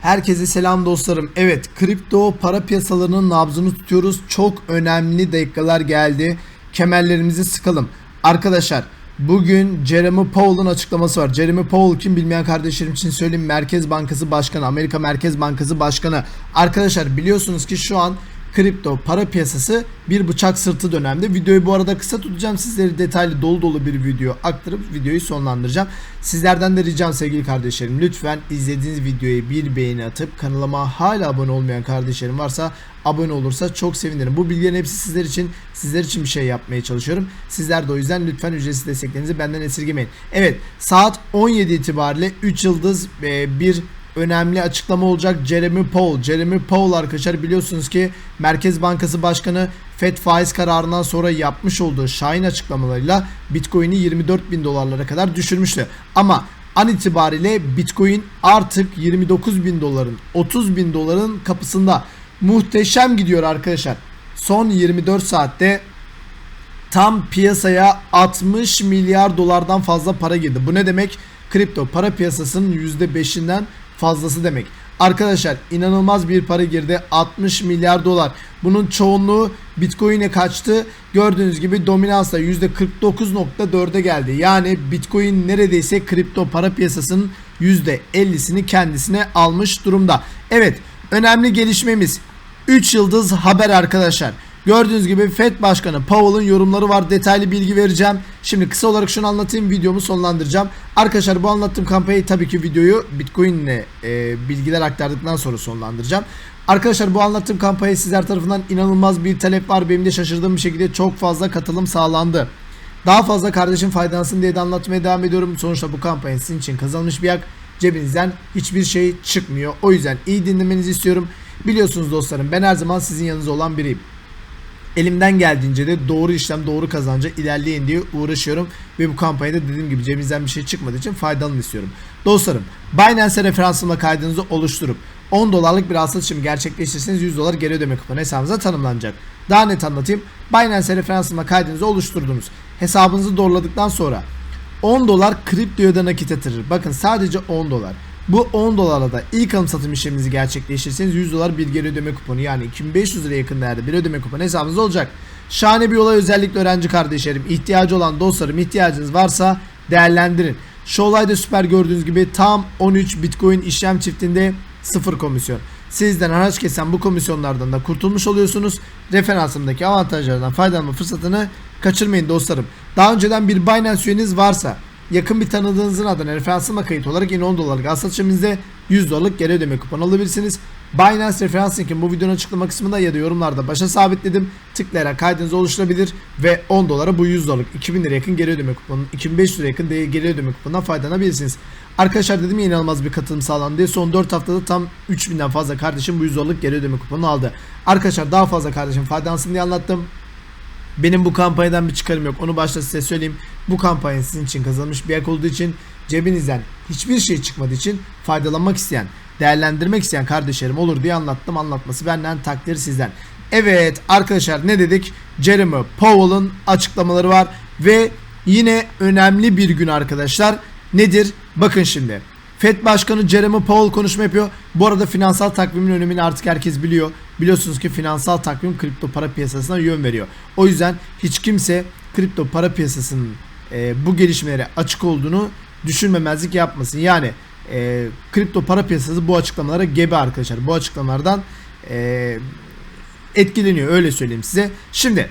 Herkese selam dostlarım. Evet, kripto para piyasalarının nabzını tutuyoruz. Çok önemli dakikalar geldi. Kemerlerimizi sıkalım. Arkadaşlar, bugün Jeremy Powell'ın açıklaması var. Jeremy Powell kim bilmeyen kardeşlerim için söyleyeyim. Merkez Bankası Başkanı, Amerika Merkez Bankası Başkanı. Arkadaşlar biliyorsunuz ki şu an kripto para piyasası bir bıçak sırtı dönemde. Videoyu bu arada kısa tutacağım. Sizleri detaylı dolu dolu bir video aktarıp videoyu sonlandıracağım. Sizlerden de ricam sevgili kardeşlerim lütfen izlediğiniz videoya bir beğeni atıp kanalıma hala abone olmayan kardeşlerim varsa abone olursa çok sevinirim. Bu bilgilerin hepsi sizler için sizler için bir şey yapmaya çalışıyorum. Sizler de o yüzden lütfen ücretsiz desteklerinizi benden esirgemeyin. Evet saat 17 itibariyle 3 yıldız e, bir önemli açıklama olacak Jeremy Powell. Jeremy Powell arkadaşlar biliyorsunuz ki Merkez Bankası Başkanı FED faiz kararından sonra yapmış olduğu şahin açıklamalarıyla Bitcoin'i 24 bin dolarlara kadar düşürmüştü. Ama an itibariyle Bitcoin artık 29 bin doların 30 bin doların kapısında muhteşem gidiyor arkadaşlar. Son 24 saatte tam piyasaya 60 milyar dolardan fazla para girdi. Bu ne demek? Kripto para piyasasının %5'inden fazlası demek. Arkadaşlar inanılmaz bir para girdi. 60 milyar dolar. Bunun çoğunluğu Bitcoin'e kaçtı. Gördüğünüz gibi dominansla %49.4'e geldi. Yani Bitcoin neredeyse kripto para piyasasının %50'sini kendisine almış durumda. Evet önemli gelişmemiz 3 yıldız haber arkadaşlar. Gördüğünüz gibi FED Başkanı Powell'ın yorumları var. Detaylı bilgi vereceğim. Şimdi kısa olarak şunu anlatayım. Videomu sonlandıracağım. Arkadaşlar bu anlattığım kampanyayı tabii ki videoyu Bitcoin ile e, bilgiler aktardıktan sonra sonlandıracağım. Arkadaşlar bu anlattığım kampanya sizler tarafından inanılmaz bir talep var. Benim de şaşırdığım bir şekilde çok fazla katılım sağlandı. Daha fazla kardeşim faydalansın diye de anlatmaya devam ediyorum. Sonuçta bu kampanya sizin için kazanılmış bir hak. Cebinizden hiçbir şey çıkmıyor. O yüzden iyi dinlemenizi istiyorum. Biliyorsunuz dostlarım ben her zaman sizin yanınızda olan biriyim. Elimden geldiğince de doğru işlem doğru kazanca ilerleyin diye uğraşıyorum. Ve bu kampanyada dediğim gibi cebimizden bir şey çıkmadığı için faydalanın istiyorum. Dostlarım Binance referansımla kaydınızı oluşturup 10 dolarlık bir alsat işlemi gerçekleştirirseniz 100 dolar geri ödeme kuponu hesabınıza tanımlanacak. Daha net anlatayım. Binance referansımla kaydınızı oluşturdunuz. Hesabınızı doğruladıktan sonra 10 dolar kriptoya da nakit yatırır. Bakın sadece 10 dolar. Bu 10 dolarla da ilk alım satım işleminizi gerçekleştirirseniz 100 dolar bir geri ödeme kuponu yani 2500 liraya yakın değerde bir ödeme kuponu hesabınızda olacak. Şahane bir olay özellikle öğrenci kardeşlerim ihtiyacı olan dostlarım ihtiyacınız varsa değerlendirin. Şu olayda süper gördüğünüz gibi tam 13 bitcoin işlem çiftinde sıfır komisyon. Sizden haraç kesen bu komisyonlardan da kurtulmuş oluyorsunuz. Referansımdaki avantajlardan faydalanma fırsatını kaçırmayın dostlarım. Daha önceden bir Binance üyeniz varsa yakın bir tanıdığınızın adına referansıma kayıt olarak yine 10 dolarlık al satışımızda 100 dolarlık geri ödeme kuponu alabilirsiniz. Binance referans linkin bu videonun açıklama kısmında ya da yorumlarda başa sabitledim. Tıklayarak kaydınızı oluşturabilir ve 10 dolara bu 100 dolarlık 2000 lira yakın geri ödeme kuponu 2500 lira yakın geri ödeme kuponundan faydalanabilirsiniz. Arkadaşlar dedim ya inanılmaz bir katılım sağlandı son 4 haftada tam 3000'den fazla kardeşim bu 100 dolarlık geri ödeme kuponunu aldı. Arkadaşlar daha fazla kardeşim faydalansın diye anlattım. Benim bu kampanyadan bir çıkarım yok. Onu başta size söyleyeyim. Bu kampanya sizin için kazanmış bir hak olduğu için cebinizden hiçbir şey çıkmadığı için faydalanmak isteyen, değerlendirmek isteyen kardeşlerim olur diye anlattım. Anlatması benden takdir sizden. Evet arkadaşlar ne dedik? Jeremy Powell'ın açıklamaları var ve yine önemli bir gün arkadaşlar. Nedir? Bakın şimdi. FED Başkanı Jeremy Powell konuşma yapıyor. Bu arada finansal takvimin önemini artık herkes biliyor. Biliyorsunuz ki finansal takvim kripto para piyasasına yön veriyor. O yüzden hiç kimse kripto para piyasasının e, bu gelişmelere açık olduğunu düşünmemezlik yapmasın. Yani e, kripto para piyasası bu açıklamalara gebe arkadaşlar. Bu açıklamalardan e, etkileniyor öyle söyleyeyim size. Şimdi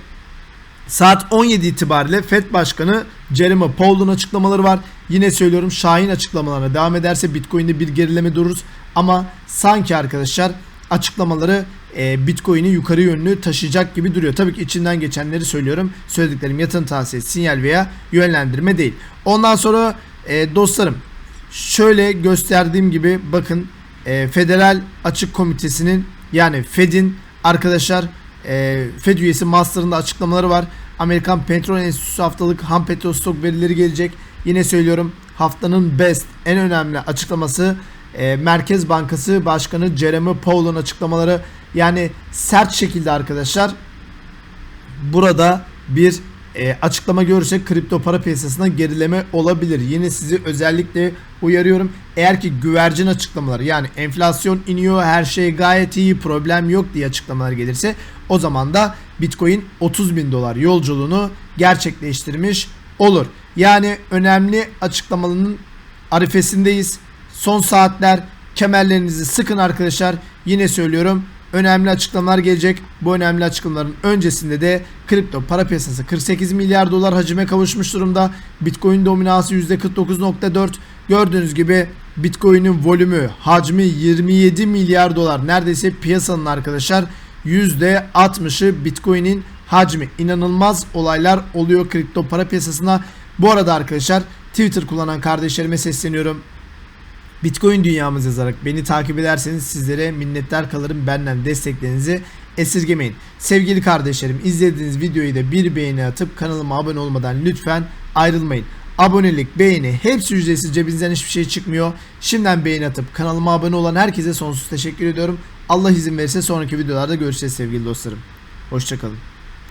Saat 17 itibariyle FED Başkanı Jeremy Powell'un açıklamaları var. Yine söylüyorum Şahin açıklamalarına devam ederse Bitcoin'de bir gerileme dururuz. Ama sanki arkadaşlar açıklamaları e, Bitcoin'i yukarı yönlü taşıyacak gibi duruyor. Tabii ki içinden geçenleri söylüyorum. Söylediklerim yatırım tavsiyesi, sinyal veya yönlendirme değil. Ondan sonra e, dostlarım şöyle gösterdiğim gibi bakın e, Federal Açık Komitesi'nin yani Fed'in arkadaşlar e, Fed üyesi Master'ın da açıklamaları var. Amerikan Petrol Enstitüsü haftalık ham petrol stok verileri gelecek. Yine söylüyorum haftanın best en önemli açıklaması e, Merkez Bankası Başkanı Jeremy Powell'ın açıklamaları. Yani sert şekilde arkadaşlar burada bir e, açıklama görürsek kripto para piyasasına gerileme olabilir. Yine sizi özellikle uyarıyorum. Eğer ki güvercin açıklamaları yani enflasyon iniyor her şey gayet iyi problem yok diye açıklamalar gelirse o zaman da Bitcoin 30 bin dolar yolculuğunu gerçekleştirmiş olur. Yani önemli açıklamaların arifesindeyiz. Son saatler kemerlerinizi sıkın arkadaşlar. Yine söylüyorum önemli açıklamalar gelecek. Bu önemli açıklamaların öncesinde de kripto para piyasası 48 milyar dolar hacime kavuşmuş durumda. Bitcoin dominansı %49.4. Gördüğünüz gibi Bitcoin'in volümü, hacmi 27 milyar dolar. Neredeyse piyasanın arkadaşlar %60'ı Bitcoin'in hacmi. İnanılmaz olaylar oluyor kripto para piyasasına. Bu arada arkadaşlar Twitter kullanan kardeşlerime sesleniyorum. Bitcoin dünyamız yazarak beni takip ederseniz sizlere minnettar kalırım benden desteklerinizi esirgemeyin. Sevgili kardeşlerim izlediğiniz videoyu da bir beğeni atıp kanalıma abone olmadan lütfen ayrılmayın. Abonelik, beğeni hepsi ücretsiz cebinizden hiçbir şey çıkmıyor. Şimdiden beğeni atıp kanalıma abone olan herkese sonsuz teşekkür ediyorum. Allah izin verirse sonraki videolarda görüşeceğiz sevgili dostlarım. Hoşçakalın.